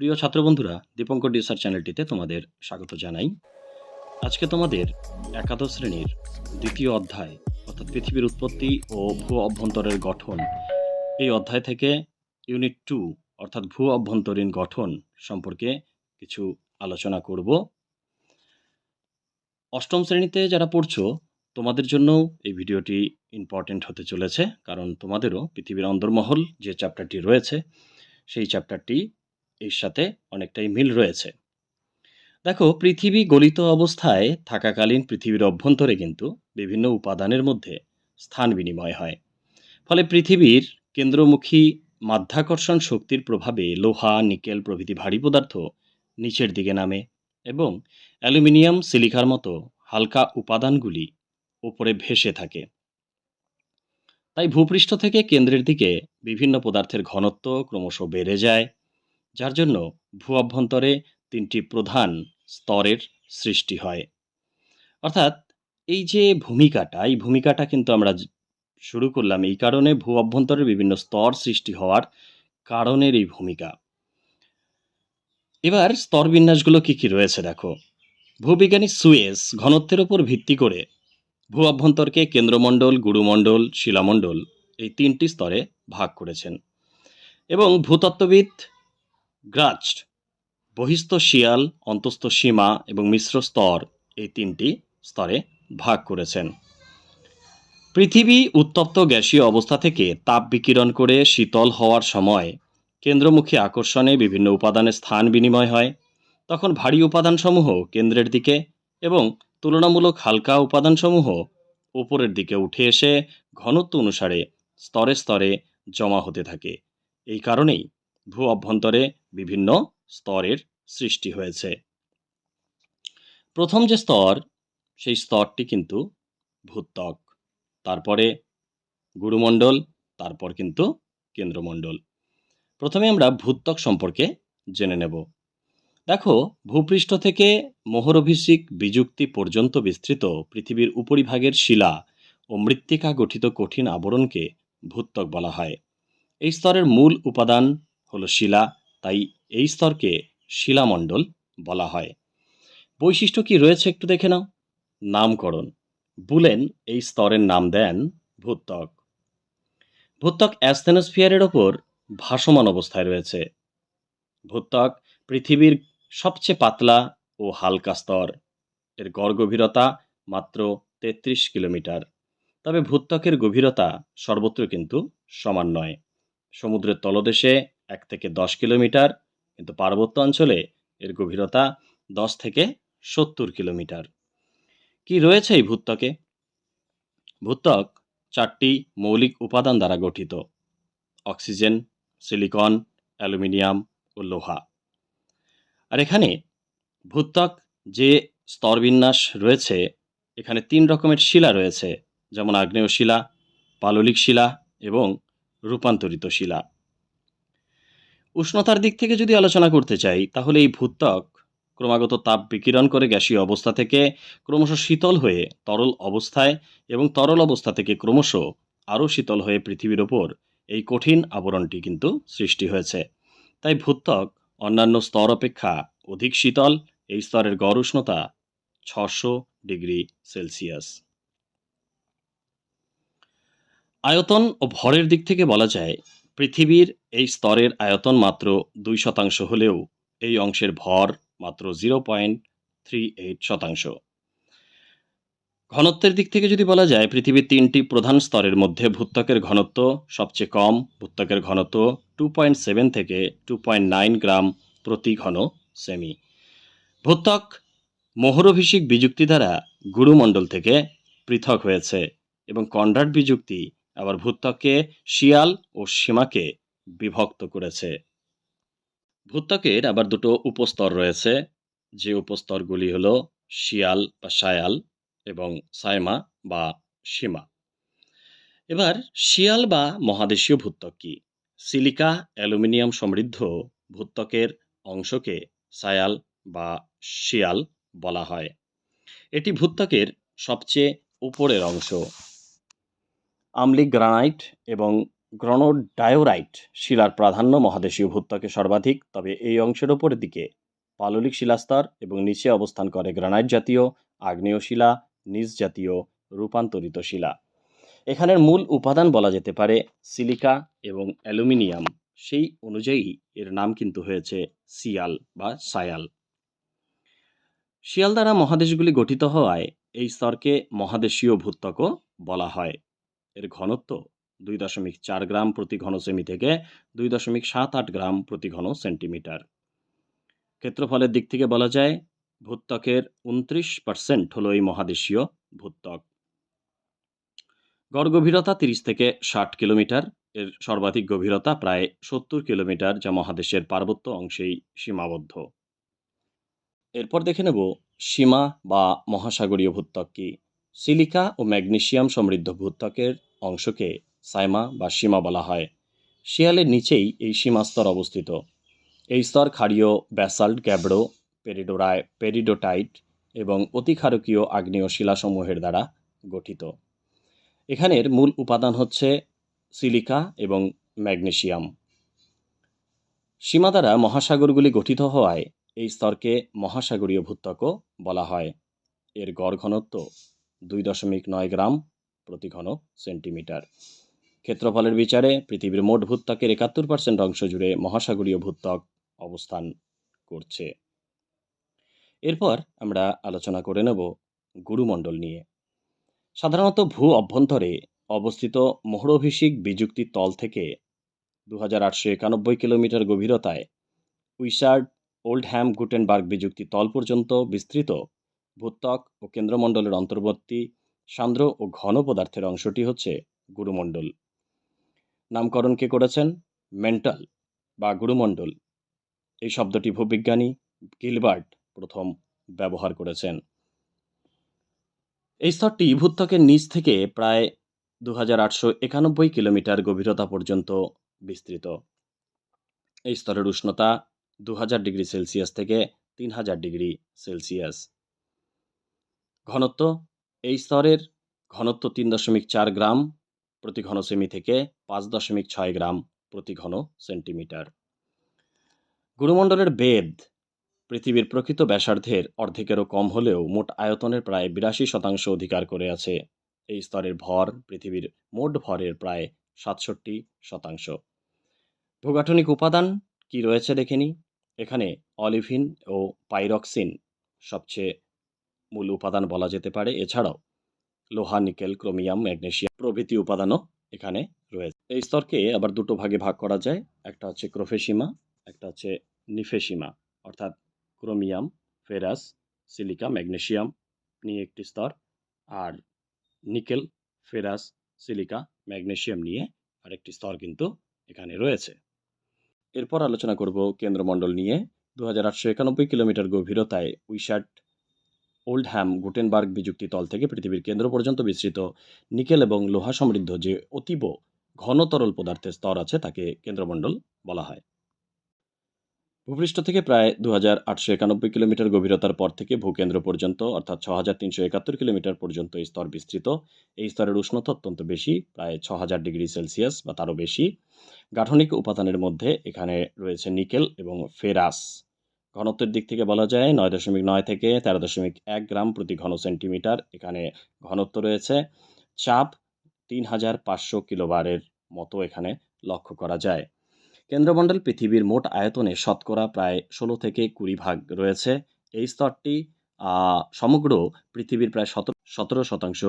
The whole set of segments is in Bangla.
প্রিয় ছাত্র বন্ধুরা দীপঙ্কর রিসার্চ চ্যানেলটিতে তোমাদের স্বাগত জানাই। আজকে তোমাদের একাদশ শ্রেণির দ্বিতীয় অধ্যায়, অর্থাৎ পৃথিবীর উৎপত্তি ও ভূ অভ্যন্তরের গঠন, এই অধ্যায় থেকে ইউনিট টু, অর্থাৎ ভূ অভ্যন্তরীণ গঠন সম্পর্কে কিছু আলোচনা করব। অষ্টম শ্রেণীতে যারা পড়ছো, তোমাদের জন্যও এই ভিডিওটি ইম্পর্টেন্ট হতে চলেছে, কারণ তোমাদেরও পৃথিবীর অন্দরমহল যে চ্যাপ্টারটি রয়েছে, সেই চ্যাপ্টারটি এর সাথে অনেকটাই মিল রয়েছে। দেখো, পৃথিবী গলিত অবস্থায় থাকাকালীন পৃথিবীর অভ্যন্তরে কিন্তু বিভিন্ন উপাদানের মধ্যে স্থান বিনিময় হয়। ফলে পৃথিবীর কেন্দ্রমুখী মাধ্যাকর্ষণ শক্তির প্রভাবে লোহা, নিকেল প্রভৃতি ভারী পদার্থ নিচের দিকে নামে এবং অ্যালুমিনিয়াম, সিলিকার মতো হালকা উপাদানগুলি ওপরে ভেসে থাকে। তাই ভূপৃষ্ঠ থেকে কেন্দ্রের দিকে বিভিন্ন পদার্থের ঘনত্ব ক্রমশ বেড়ে যায়। যার জন্য ভূ অভ্যন্তরে তিনটি প্রধান স্তরের সৃষ্টি হয়। অর্থাৎ এই যে ভূমিকাটা, এই ভূমিকাটা কিন্তু আমরা শুরু করলাম এই কারণে ভূ অভ্যন্তরের বিভিন্ন স্তর সৃষ্টি হওয়ার কারণের এই ভূমিকা। এবার স্তর বিন্যাসগুলো কি কি রয়েছে দেখো। ভূবিজ্ঞানী সুয়েস ঘনত্বের উপর ভিত্তি করে ভূ অভ্যন্তরকে কেন্দ্রমণ্ডল, গুরুমণ্ডল, শিলামণ্ডল এই তিনটি স্তরে ভাগ করেছেন। এবং ভূতত্ত্ববিদ গ্রাচ বহিস্থ শিয়াল, অন্তস্থ সীমা এবং মিশ্র স্তর এই তিনটি স্তরে ভাগ করেছেন। পৃথিবী উত্তপ্ত গ্যাসীয় অবস্থা থেকে তাপ বিকিরণ করে শীতল হওয়ার সময় কেন্দ্রমুখী আকর্ষণে বিভিন্ন উপাদানের স্থান বিনিময় হয়। তখন ভারী উপাদানসমূহ কেন্দ্রের দিকে এবং তুলনামূলক হালকা উপাদানসমূহ উপরের দিকে উঠে এসে ঘনত্ব অনুসারে স্তরে স্তরে জমা হতে থাকে। এই কারণেই ভূ অভ্যন্তরে বিভিন্ন স্তরের সৃষ্টি হয়েছে। প্রথম যে স্তর, সেই স্তরটি কিন্তু ভূত্বক। তারপরে গুরুমণ্ডল, তারপর কিন্তু কেন্দ্রমণ্ডল। প্রথমে আমরা ভূত্বক সম্পর্কে জেনে নেব। দেখো, ভূপৃষ্ঠ থেকে মোহরভিষিক বিযুক্তি পর্যন্ত বিস্তৃত পৃথিবীর উপরিভাগের শিলা ও মৃত্তিকা গঠিত কঠিন আবরণকে ভূত্বক বলা হয়। এই স্তরের মূল উপাদান হলো শিলা, তাই এই স্তরকে শিলামণ্ডল বলা হয়। বৈশিষ্ট্য কি রয়েছে একটু দেখে নাও। নামকরণ। বুলেন এই স্তরের নাম দেন ভূত্বক। ভূত্বক অ্যাস্থেনোস্ফিয়ারের ওপর ভাসমান অবস্থায় রয়েছে। ভূত্বক পৃথিবীর সবচেয়ে পাতলা ও হালকা স্তর। এর গড় গভীরতা মাত্র তেত্রিশ কিলোমিটার। তবে ভূত্বকের গভীরতা সর্বত্র কিন্তু সমান নয়। সমুদ্রের তলদেশে এক থেকে দশ কিলোমিটার, কিন্তু পার্বত্য অঞ্চলে এর গভীরতা দশ থেকে সত্তর কিলোমিটার। কি রয়েছে এই ভূত্বকে? ভূত্বক চারটি মৌলিক উপাদান দ্বারা গঠিত। অক্সিজেন, সিলিকন, অ্যালুমিনিয়াম ও লোহা। আর এখানে ভূত্বক যে স্তরবিন্যাস রয়েছে, এখানে তিন রকমের শিলা রয়েছে, যেমন আগ্নেয় শিলা, পাললিক শিলা এবং রূপান্তরিত শিলা। উষ্ণতার দিক থেকে যদি আলোচনা করতে চাই, তাহলে এই ভূত্বক ক্রমাগত তাপ বিকিরণ করে গ্যাসীয় অবস্থা থেকে ক্রমশ শীতল হয়ে তরল অবস্থায় এবং তরল অবস্থা থেকে ক্রমশ আরও শীতল হয়ে পৃথিবীর ওপর এই কঠিন আবরণটি কিন্তু সৃষ্টি হয়েছে। তাই ভূত্বক অন্যান্য স্তর অপেক্ষা অধিক শীতল, এই স্তরের গড় উষ্ণতা ছশো ডিগ্রি সেলসিয়াস। আয়তন ও ভরের দিক থেকে বলা যায় পৃথিবীর এই স্তরের আয়তন মাত্র দুই শতাংশ হলেও এই অংশের ভর মাত্র জিরো পয়েন্ট থ্রি এইট শতাংশ। ঘনত্বের দিক থেকে যদি বলা যায়, পৃথিবীর তিনটি প্রধান স্তরের মধ্যে ভূত্বকের ঘনত্ব সবচেয়ে কম, ভূত্বকের ঘনত্ব টু পয়েন্ট সেভেন থেকে টু পয়েন্ট নাইন গ্রাম প্রতি ঘন সেমি। ভূত্বক মোহরভিষিক বিযুক্তি দ্বারা গুরুমণ্ডল থেকে পৃথক হয়েছে এবং কন্ড্রাট বিযুক্তি আবার ভূত্বককে শিয়াল ও সীমাকে বিভক্ত করেছে। ভূত্বকের আবার দুটো উপস্তর রয়েছে। যে উপস্তরগুলি হলো শিয়াল বা সায়াল এবং সাইমা বা সীমা। এবার শিয়াল বা মহাদেশীয় ভূত্বক কি? সিলিকা অ্যালুমিনিয়াম সমৃদ্ধ ভূত্বকের অংশকে সায়াল বা শিয়াল বলা হয়। এটি ভূত্বকের সবচেয়ে উপরের অংশ। আমলিক গ্রানাইট এবং গ্রনোডায়োরাইট শিলার প্রাধান্য মহাদেশীয় ভূত্বকে সর্বাধিক, তবে এই অংশের ওপরের দিকে পাললিক শিলাস্তর এবং নিচে অবস্থান করে গ্রানাইট জাতীয়, আগ্নেয় শিলা, নিজ জাতীয়, রূপান্তরিত শিলা। এখানের মূল উপাদান বলা যেতে পারে সিলিকা এবং অ্যালুমিনিয়াম। সেই অনুযায়ী এর নাম কিন্তু হয়েছে সিয়াল বা সায়াল। শিয়াল দ্বারা মহাদেশগুলি গঠিত হওয়ায় এই স্তরকে মহাদেশীয় ভূত্বকও বলা হয়। এর ঘনত্ব দুই দশমিক চার গ্রাম প্রতি ঘন সেমি থেকে দুই দশমিক সাত আট গ্রাম প্রতি ঘন সেন্টিমিটার। ক্ষেত্রফলের দিক থেকে বলা যায়, ভূত্বকের উনত্রিশ পার্সেন্ট হলো এই মহাদেশীয় ভূত্বক। গড় গভীরতা তিরিশ থেকে ষাট কিলোমিটার, এর সর্বাধিক গভীরতা প্রায় সত্তর কিলোমিটার, যা মহাদেশের পার্বত্য অংশেই সীমাবদ্ধ। এরপর দেখে নেব সীমা বা মহাসাগরীয় ভূত্বক কি। সিলিকা ও ম্যাগনেশিয়াম সমৃদ্ধ ভূত্বকের অংশকে সাইমা বা সীমা বলা হয়। শিয়ালের নিচেই এই সীমাস্তর অবস্থিত। এই স্তর ক্ষারীয় ব্যাসাল্ট গ্যাব্রো পেরিডোরায়, পেরিডোটাইট এবং অতিক্ষারকীয় আগ্নেয় শিলাসমূহের দ্বারা গঠিত। এখানের মূল উপাদান হচ্ছে সিলিকা এবং ম্যাগনেশিয়াম সীমা দ্বারা মহাসাগরগুলি গঠিত হওয়ায় এই স্তরকে মহাসাগরীয় ভূত্বকও বলা হয়। এর গড় ঘনত্ব দুই দশমিক নয় গ্রাম প্রতি ঘন সেন্টিমিটার। ক্ষেত্রফলের বিচারে পৃথিবীর মোট ভূত্বকের একাত্তর পার্সেন্ট অংশ জুড়ে মহাসাগরীয় ভূত্বক অবস্থান করছে। এরপর আমরা আলোচনা করে নেব গুরুমণ্ডল নিয়ে। সাধারণত ভূ অভ্যন্তরে অবস্থিত মোহরভিষিক বিযুক্তি তল থেকে দু হাজার আটশো একানব্বই কিলোমিটার গভীরতায় উইসার্ড ওল্ডহ্যাম গুটেনবার্গ বিযুক্তি তল পর্যন্ত বিস্তৃত ভূত্বক ও কেন্দ্রমণ্ডলের অন্তর্বর্তী সান্দ্র ও ঘন পদার্থের অংশটি হচ্ছে গুরুমণ্ডল। নামকরণ কে করেছেন? মেন্টাল বা গুরুমণ্ডল। এই শব্দটি ভূবিজ্ঞানী গিলবার্ট প্রথম ব্যবহার করেছেন। এই স্তরটি ভূত্বকের নিচ থেকে প্রায় দু হাজার আটশো একানব্বই কিলোমিটার গভীরতা পর্যন্ত বিস্তৃত। এই স্তরের উষ্ণতা দু হাজার ডিগ্রি সেলসিয়াস থেকে তিন হাজার ডিগ্রি সেলসিয়াস। ঘনত্ব এই স্তরের ঘনত্ব তিন দশমিক চার গ্রাম প্রতি ঘন সেমি থেকে পাঁচ দশমিক ছয় গ্রাম প্রতি ঘন সেন্টিমিটার। গুরুমণ্ডলের বেদ পৃথিবীর প্রকৃত ব্যাসার্ধের অর্ধেকেরও কম হলেও মোট আয়তনের প্রায় বিরাশি শতাংশ অধিকার করে আছে। এই স্তরের ভর পৃথিবীর মোট ভরের প্রায় সাতষট্টি শতাংশ। ভূগাঠনিক উপাদান কি রয়েছে দেখে নিই। এখানে অলিভিন ও পাইরক্সিন সবচেয়ে মূল উপাদান বলা যেতে পারে। এছাড়াও, লোহা, নিকেল, ক্রোমিয়াম, ম্যাগনেশিয়াম প্রভৃতি উপাদানও এখানে রয়েছে। এই স্তরকে আবার দুটো ভাগে ভাগ করা যায়। একটা হচ্ছে ক্রোফেসীমা, একটা হচ্ছে নিফেসীমা। অর্থাৎ ক্রোমিয়াম, ফেরাস, সিলিকা, ম্যাগনেশিয়াম নিয়ে একটি স্তর আর নিকেল, ফেরাস, সিলিকা, ম্যাগনেশিয়াম নিয়ে আরেকটি স্তর কিন্তু এখানে রয়েছে। এরপর আলোচনা করব কেন্দ্রমণ্ডল নিয়ে। দু হাজার আটশো একানব্বই কিলোমিটার গভীরতায় উইশার্ট ওল্ডহ্যাম গুটেনবার্গ বিযুক্তি তল থেকে পৃথিবীর কেন্দ্র পর্যন্ত বিস্তৃত। নিকেল এবং লোহা সমৃদ্ধ যে অতীব ঘন তরল পদার্থের স্তর আছে, তাকে কেন্দ্রমণ্ডল বলা হয়। ভূপৃষ্ঠ থেকে প্রায় দু হাজার আটশো একানব্বই কিলোমিটার গভীরতার পর থেকে ভূকেন্দ্র পর্যন্ত, অর্থাৎ ছ হাজার তিনশো একাত্তর কিলোমিটার পর্যন্ত এই স্তর বিস্তৃত। এই স্তরের উষ্ণতা অত্যন্ত বেশি, প্রায় ছ হাজার ডিগ্রি সেলসিয়াস বা তারও বেশি। গাঠনিক উপাদানের মধ্যে এখানে রয়েছে নিকেল এবং ফেরাস। ঘনত্বের দিক থেকে বলা যায় নয় দশমিক নয় থেকে তেরো দশমিক এক গ্রাম প্রতি ঘন সেন্টিমিটার। এখানে ঘনত্ব রয়েছে। চাপ তিন হাজার পাঁচশো কিলোবারের মতো এখানে লক্ষ্য করা যায়। কেন্দ্রমণ্ডল পৃথিবীর মোট আয়তনে শতকরা প্রায় ষোলো থেকে কুড়ি ভাগ রয়েছে। এই স্তরটি সমগ্র পৃথিবীর প্রায় সতেরো সতেরো শতাংশ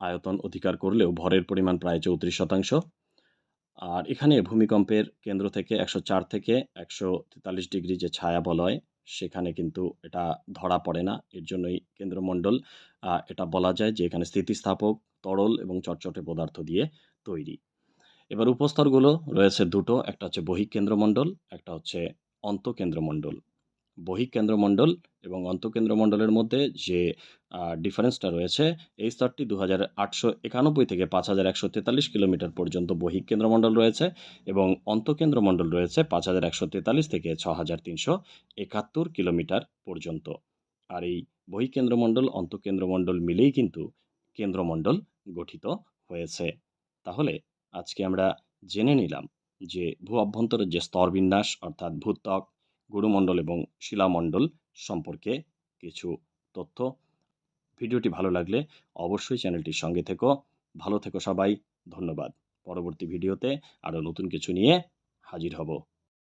আয়তন অধিকার করলেও ভরের পরিমাণ প্রায় চৌত্রিশ শতাংশ। আর এখানে ভূমিকম্পের কেন্দ্র থেকে একশো চার থেকে একশো তেতাল্লিশ ডিগ্রি যে ছায়া বলয়, সেখানে কিন্তু এটা ধরা পড়ে না। এর জন্যই কেন্দ্রমণ্ডল এটা বলা যায় যে এখানে স্থিতিস্থাপক, তরল এবং চটচটে পদার্থ দিয়ে তৈরি। এবার উপস্তরগুলো রয়েছে দুটো, একটা হচ্ছে বহিক কেন্দ্রমণ্ডল একটা হচ্ছে অন্তঃকেন্দ্রমণ্ডল। বহিক কেন্দ্রমণ্ডল এবং অন্তঃকেন্দ্রমণ্ডলের মধ্যে যে ডিফারেন্সটা রয়েছে, এই স্তরটি দু হাজার আটশো একানব্বই থেকে পাঁচ হাজার একশো তেতাল্লিশ কিলোমিটার পর্যন্ত বহিক কেন্দ্রমণ্ডল রয়েছে এবং অন্তঃকেন্দ্রমণ্ডল রয়েছে পাঁচ হাজার একশো তেতাল্লিশ থেকে ছ হাজার তিনশো একাত্তর কিলোমিটার পর্যন্ত। আর এই বহিকেন্দ্রমণ্ডল, অন্তঃকেন্দ্রমণ্ডল মিলেই কিন্তু কেন্দ্রমণ্ডল গঠিত হয়েছে। তাহলে আজকে আমরা জেনে নিলাম যে, ভূ অভ্যন্তরের যে স্তরবিন্যাস, অর্থাৎ ভূত্বক গুরুমণ্ডল এবং শিলামণ্ডল সম্পর্কে কিছু তথ্য। ভিডিওটি ভালো লাগলে অবশ্যই চ্যানেলটির সঙ্গে থেকো। ভালো থেকো সবাই, ধন্যবাদ। পরবর্তী ভিডিওতে আরও নতুন কিছু নিয়ে হাজির হব।